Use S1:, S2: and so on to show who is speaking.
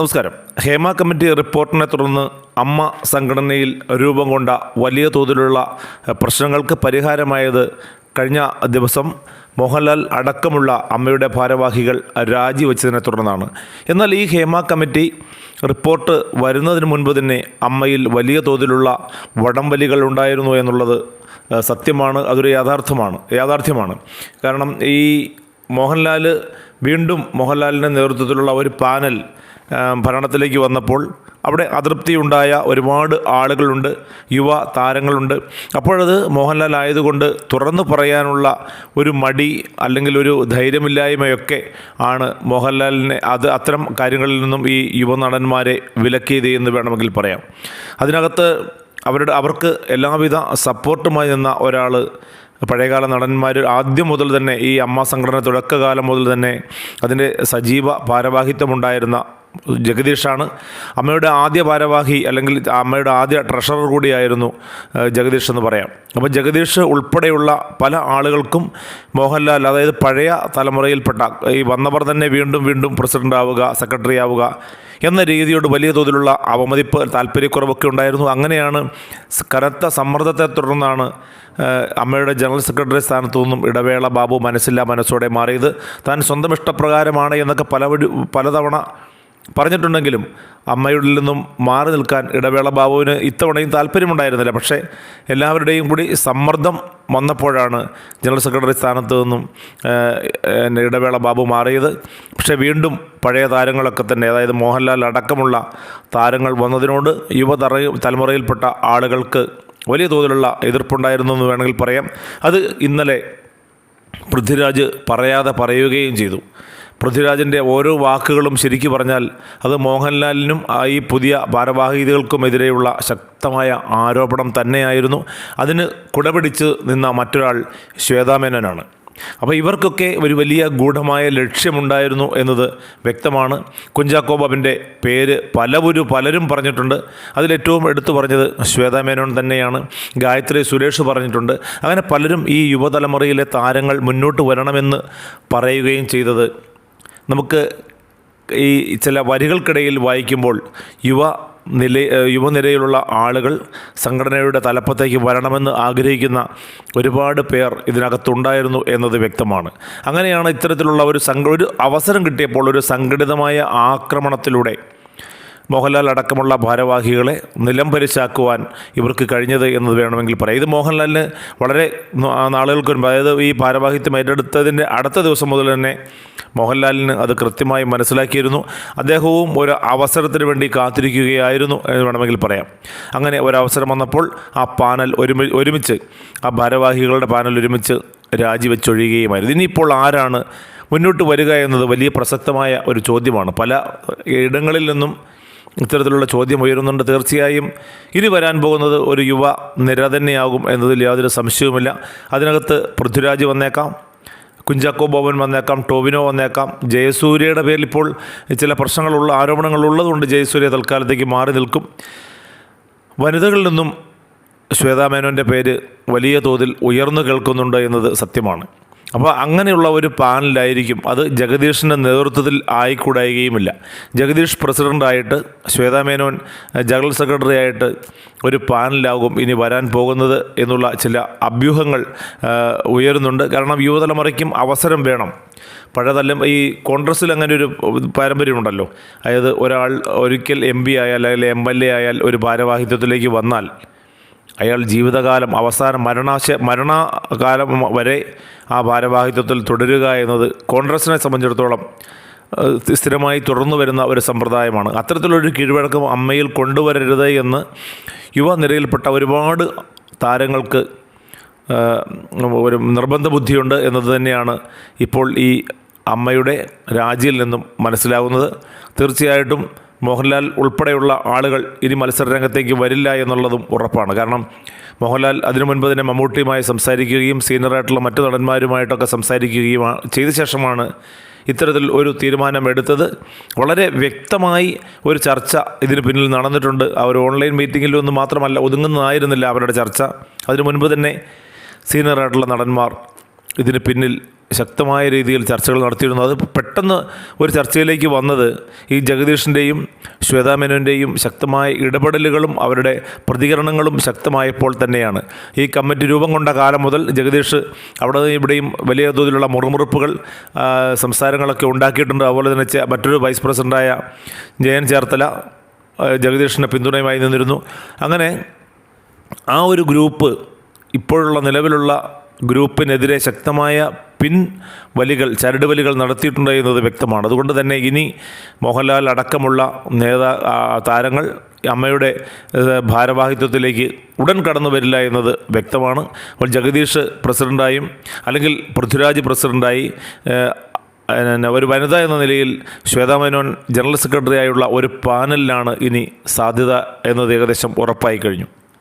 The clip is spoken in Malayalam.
S1: നമസ്കാരം. ഹേമ കമ്മിറ്റി റിപ്പോർട്ടിനെ തുടർന്ന് അമ്മ സംഘടനയിൽ രൂപം കൊണ്ട വലിയ തോതിലുള്ള പ്രശ്നങ്ങൾക്ക് പരിഹാരമായത് കഴിഞ്ഞ ദിവസം മോഹൻലാൽ അടക്കമുള്ള അമ്മയുടെ ഭാരവാഹികൾ രാജിവെച്ചതിനെ തുടർന്നാണ്. എന്നാൽ ഈ ഹേമ കമ്മിറ്റി റിപ്പോർട്ട് വരുന്നതിന് മുൻപ് തന്നെ അമ്മയിൽ വലിയ തോതിലുള്ള വടംവലികൾ ഉണ്ടായിരുന്നു എന്നുള്ളത് സത്യമാണ് അതൊരു യാഥാർത്ഥ്യമാണ് യാഥാർത്ഥ്യമാണ്. കാരണം ഈ മോഹൻലാൽ വീണ്ടും മോഹൻലാലിന്റെ നേതൃത്വത്തിലുള്ള ഒരു പാനൽ ഭരണത്തിലേക്ക് വന്നപ്പോൾ അവിടെ അതൃപ്തിയുണ്ടായ ഒരുപാട് ആളുകളുണ്ട് യുവ താരങ്ങളുണ്ട്. അപ്പോഴത് മോഹൻലാൽ ആയതുകൊണ്ട് തുറന്നു പറയാനുള്ള ഒരു മടി അല്ലെങ്കിൽ ഒരു ധൈര്യമില്ലായ്മയൊക്കെ ആണ് മോഹൻലാലിനെ അത് അത്തരം കാര്യങ്ങളിൽ നിന്നും ഈ യുവനടന്മാരെ വിലക്കിയത് എന്ന് വേണമെങ്കിൽ പറയാം. അതിനകത്ത് അവരുടെ അവർക്ക് എല്ലാവിധ സപ്പോർട്ടുമായി നിന്ന ഒരാൾ പഴയകാല നടന്മാർ ആദ്യം മുതൽ തന്നെ ഈ അമ്മ സംഘടന തുടക്കകാലം മുതൽ തന്നെ അതിന്റെ സജീവ ഭാരവാഹിത്വമുണ്ടായിരുന്ന ജഗദീഷാണ്. അമ്മയുടെ ആദ്യ ഭാരവാഹി അല്ലെങ്കിൽ അമ്മയുടെ ആദ്യ ട്രഷറർ കൂടിയായിരുന്നു ജഗദീഷ് എന്ന് പറയാം. അപ്പോൾ ജഗദീഷ് ഉൾപ്പെടെയുള്ള പല ആളുകൾക്കും മോഹൻലാൽ അതായത് പഴയ തലമുറയിൽപ്പെട്ട ഈ വന്നവർ തന്നെ വീണ്ടും വീണ്ടും പ്രസിഡന്റ് ആവുക സെക്രട്ടറി ആവുക എന്ന രീതിയോട് വലിയ തോതിലുള്ള അവമതിപ്പ് താല്പര്യക്കുറവൊക്കെ ഉണ്ടായിരുന്നു. അങ്ങനെയാണ് കനത്ത സമ്മർദ്ദത്തെ തുടർന്നാണ് അമ്മയുടെ ജനറൽ സെക്രട്ടറി സ്ഥാനത്തു നിന്നും ഇടവേള ബാബു മനസ്സില്ല മനസ്സോടെ മാറിയത്. താൻ സ്വന്തം ഇഷ്ടപ്രകാരമാണ് എന്നൊക്കെ പല പലതവണ പറഞ്ഞിട്ടുണ്ടെങ്കിലും അമ്മയുടെ നിന്നും മാറി നിൽക്കാൻ ഇടവേള ബാബുവിന് ഇത്തവണയും താല്പര്യമുണ്ടായിരുന്നില്ല. പക്ഷേ എല്ലാവരുടെയും കൂടി സമ്മർദ്ദം വന്നപ്പോഴാണ് ജനറൽ സെക്രട്ടറി സ്ഥാനത്ത് നിന്നും ഇടവേള ബാബു മാറിയത്. പക്ഷേ വീണ്ടും പഴയ താരങ്ങളൊക്കെ തന്നെ അതായത് മോഹൻലാൽ അടക്കമുള്ള താരങ്ങൾ വന്നതിനോട് യുവതറ തലമുറയിൽപ്പെട്ട ആളുകൾക്ക് വലിയ തോതിലുള്ള എതിർപ്പുണ്ടായിരുന്നു എന്ന് വേണമെങ്കിൽ പറയാം. അത് ഇന്നലെ പൃഥ്വിരാജ് പറയാതെ പറയുകയും ചെയ്തു. പൃഥ്വിരാജിന്റെ ഓരോ വാക്കുകളും ശരിക്കു പറഞ്ഞാൽ അത് മോഹൻലാലിനും ഈ പുതിയ ഭാരവാഹികൾക്കുമെതിരെയുള്ള ശക്തമായ ആരോപണം തന്നെയായിരുന്നു. അതിന് കുടപിടിച്ച് നിന്ന മറ്റൊരാൾ ശ്വേതാമേനോനാണ്. അപ്പോൾ ഇവർക്കൊക്കെ ഒരു വലിയ ഗൂഢമായ ലക്ഷ്യമുണ്ടായിരുന്നു എന്നത് വ്യക്തമാണ്. കുഞ്ചാക്കോ ബാബിന്റെ പേര് പലവരും പലരും പറഞ്ഞിട്ടുണ്ട്. അതിലേറ്റവും എടുത്തു പറഞ്ഞത് ശ്വേതാമേനോൻ തന്നെയാണ്. ഗായത്രി സുരേഷ് പറഞ്ഞിട്ടുണ്ട്. അങ്ങനെ പലരും ഈ യുവതലമുറയിലെ താരങ്ങൾ മുന്നോട്ട് വരണമെന്ന് പറയുകയും ചെയ്തത് നമുക്ക് ഈ ചില വരികൾക്കിടയിൽ വായിക്കുമ്പോൾ യുവ നില യുവനിരയിലുള്ള ആളുകൾ സംഘടനയുടെ തലപ്പത്തേക്ക് വരണമെന്ന് ആഗ്രഹിക്കുന്ന ഒരുപാട് പേർ ഇതിനകത്തുണ്ടായിരുന്നു എന്നത് വ്യക്തമാണ്. അങ്ങനെയാണ് ഇത്തരത്തിലുള്ള ഒരു സംഘ ഒരു അവസരം കിട്ടിയപ്പോൾ ഒരു സംഘടിതമായ ആക്രമണത്തിലൂടെ മോഹൻലാൽ അടക്കമുള്ള ഭാരവാഹികളെ നിലംപരിശാക്കുവാൻ ഇവർക്ക് കഴിഞ്ഞത് എന്നത് വേണമെങ്കിൽ പറയാം. ഇത് മോഹൻലാലിന് വളരെ നാളുകൾക്ക് മുൻപ് അതായത് ഈ ഭാരവാഹിത്വം ഏറ്റെടുത്തതിന്റെ അടുത്ത ദിവസം മുതൽ തന്നെ മോഹൻലാലിന് അത് കൃത്യമായി മനസ്സിലാക്കിയിരുന്നു. അദ്ദേഹവും ഒരു അവസരത്തിന് വേണ്ടി കാത്തിരിക്കുകയായിരുന്നു എന്ന് വേണമെങ്കിൽ പറയാം. അങ്ങനെ ഒരു അവസരം വന്നപ്പോൾ ആ പാനൽ ഒരുമി ഒരുമിച്ച് ആ ഭാരവാഹികളുടെ പാനൽ ഒരുമിച്ച് രാജിവെച്ചൊഴിയുകയുമായിരുന്നു. ഇനിയിപ്പോൾ ആരാണ് മുന്നോട്ട് വരിക എന്നത് വലിയ പ്രസക്തമായ ഒരു ചോദ്യമാണ്. പല ഇടങ്ങളിൽ നിന്നും ഇത്തരത്തിലുള്ള ചോദ്യം ഉയരുന്നുണ്ട് തീർച്ചയായും. ഇനി വരാൻ പോകുന്നത് ഒരു യുവ നിര തന്നെയാകും എന്നതിൽ യാതൊരു സംശയവുമില്ല. അതിനകത്ത് പൃഥ്വിരാജ് വന്നേക്കാം കുഞ്ചാക്കോ ബോബൻ വന്നേക്കാം ടോവിനോ വന്നേക്കാം. ജയസൂര്യയുടെ പേരിൽ ഇപ്പോൾ ചില പ്രശ്നങ്ങളുള്ള ആരോപണങ്ങൾ ഉള്ളതുകൊണ്ട് ജയസൂര്യ തൽക്കാലത്തേക്ക് മാറി നിൽക്കും. വനിതകളിൽ നിന്നും ശ്വേതാ മേനോന്റെ പേര് വലിയ തോതിൽ ഉയർന്നു കേൾക്കുന്നുണ്ട് എന്നത് സത്യമാണ്. അപ്പോൾ അങ്ങനെയുള്ള ഒരു പാനലായിരിക്കും അത് ജഗദീഷിന്റെ നേതൃത്വത്തിൽ ആയിക്കൂടായുകയുമില്ല. ജഗദീഷ് പ്രസിഡന്റായിട്ട് ശ്വേതാ മേനോൻ ജനറൽ സെക്രട്ടറി ആയിട്ട് ഒരു പാനലാകും ഇനി വരാൻ പോകുന്നത് എന്നുള്ള ചില അഭ്യൂഹങ്ങൾ ഉയരുന്നുണ്ട്. കാരണം യുവതലമുറയ്ക്കും അവസരം വേണം. പഴയതല്ല ഈ കോൺഗ്രസ്സിൽ അങ്ങനെ ഒരു പാരമ്പര്യമുണ്ടല്ലോ. അതായത് ഒരാൾ ഒരിക്കൽ എം പി ആയാൽ അല്ലെങ്കിൽ എം എൽ എ ആയാൽ ഒരു ഭാരവാഹിത്വത്തിലേക്ക് വന്നാൽ അയാൾ ജീവിതകാലം അവസാനം മരണാശ മരണകാലം വരെ ആ ഭാരവാഹിത്വത്തിൽ തുടരുക എന്നത് കോൺഗ്രസിനെ സംബന്ധിച്ചിടത്തോളം സ്ഥിരമായി തുടർന്നു വരുന്ന ഒരു സമ്പ്രദായമാണ്. അത്തരത്തിലൊരു കീഴ്വഴക്കം അമ്മയിൽ കൊണ്ടുവരരുത് എന്ന് യുവനിരയിൽപ്പെട്ട ഒരുപാട് താരങ്ങൾക്ക് ഒരു നിർബന്ധ ബുദ്ധിയുണ്ട് എന്നത് തന്നെയാണ് ഇപ്പോൾ ഈ അമ്മയുടെ രാജിയിൽ നിന്നും മനസ്സിലാകുന്നത് തീർച്ചയായിട്ടും മോഹൻലാൽ ഉൾപ്പെടെയുള്ള ആളുകൾ ഇനി മത്സരരംഗത്തേക്ക് വരില്ല എന്നുള്ളതും ഉറപ്പാണ്. കാരണം മോഹൻലാൽ അതിനു മുൻപ് തന്നെ മമ്മൂട്ടിയുമായി സംസാരിക്കുകയും സീനിയറായിട്ടുള്ള മറ്റു നടന്മാരുമായിട്ടൊക്കെ സംസാരിക്കുകയും ചെയ്ത ശേഷമാണ് ഇത്തരത്തിൽ ഒരു തീരുമാനം എടുത്തത്. വളരെ വ്യക്തമായി ഒരു ചർച്ച ഇതിന് പിന്നിൽ നടന്നിട്ടുണ്ട്. അവർ ഓൺലൈൻ മീറ്റിങ്ങിലൊന്നും മാത്രമല്ല ഒതുങ്ങുന്നതായിരുന്നില്ല അവരുടെ ചർച്ച. അതിനു മുൻപ് തന്നെ സീനിയറായിട്ടുള്ള നടന്മാർ ഇതിന് പിന്നിൽ ശക്തമായ രീതിയിൽ ചർച്ചകൾ നടത്തിയിരുന്നു. അത് പെട്ടെന്ന് ഒരു ചർച്ചയിലേക്ക് വന്നത് ഈ ജഗദീഷിന്റെയും ശ്വേതാമേനോന്റെയും ശക്തമായ ഇടപെടലുകളും അവരുടെ പ്രതികരണങ്ങളും ശക്തമായപ്പോൾ തന്നെയാണ്. ഈ കമ്മിറ്റി രൂപം കൊണ്ട കാലം മുതൽ ജഗദീഷ് അവിടെ ഇവിടെയും വലിയ തോതിലുള്ള മുറുമുറുപ്പുകൾ സംസാരങ്ങളൊക്കെ ഉണ്ടാക്കിയിട്ടുണ്ട്. അതുപോലെ തന്നെ മറ്റൊരു വൈസ് പ്രസിഡന്റായ ജയൻ ചേർത്തല ജഗദീഷിന്റെ പിന്തുണയുമായി നിന്നിരുന്നു. അങ്ങനെ ആ ഒരു ഗ്രൂപ്പ് ഇപ്പോഴുള്ള നിലവിലുള്ള ഗ്രൂപ്പിനെതിരെ ശക്തമായ പിൻ വലികൾ ചരട് വലികൾ നടത്തിയിട്ടുണ്ട് എന്നത് വ്യക്തമാണ്. അതുകൊണ്ട് തന്നെ ഇനി മോഹൻലാൽ അടക്കമുള്ള നേതാ താരങ്ങൾ അമ്മയുടെ ഭാരവാഹിത്വത്തിലേക്ക് ഉടൻ കടന്നു വരില്ല എന്നത് വ്യക്തമാണ്. അപ്പോൾ ജഗദീഷ് പ്രസിഡന്റായും അല്ലെങ്കിൽ പൃഥ്വിരാജ് പ്രസിഡന്റായി ഒരു വനിത എന്ന നിലയിൽ ശ്വേതാ മേനോൻ ജനറൽ സെക്രട്ടറി ആയുള്ള ഒരു പാനലിലാണ് ഇനി സാധ്യത എന്നത് ഏകദേശം ഉറപ്പായി കഴിഞ്ഞു.